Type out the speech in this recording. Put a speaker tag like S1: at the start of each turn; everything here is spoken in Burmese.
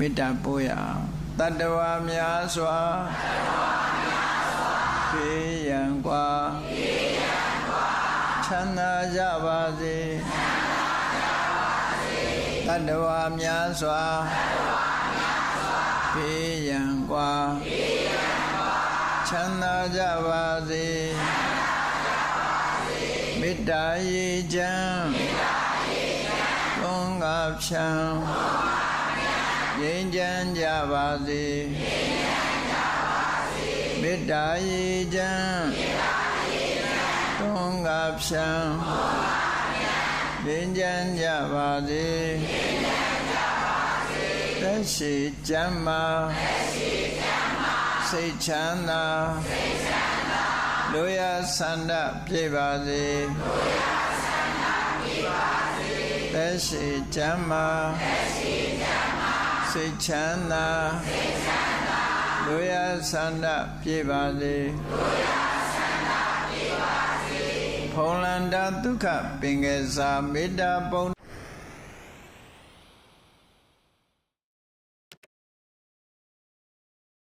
S1: မေတ္တာပို့ရအောင်တတ္တဝါများစွာဖေးရန်กว่าချမ်းသာကြပါစေတတ္တဝါများစွာဖေးရန်กว่าချမ်းသာကြပါစေမေတ္တာရေချမ်းသုံးငါဖြံငြိမ်း ချမ်းကြပါစေမေတ္တာရေချမ်းသုံးငါဖြံငြိမ်းချမ်းကြပါစေသက်ရှိချမ်းမာစိတ်ချမ်းသာလူရဆန္ဒပြေပါစေသက်ရှိချမ်းမာ စိတ်ချမ်းသာလူရဆန္ဒပြေပါစေဖုံလန္တာဒုက္ခပင်ကစားမေတ္တာပုံ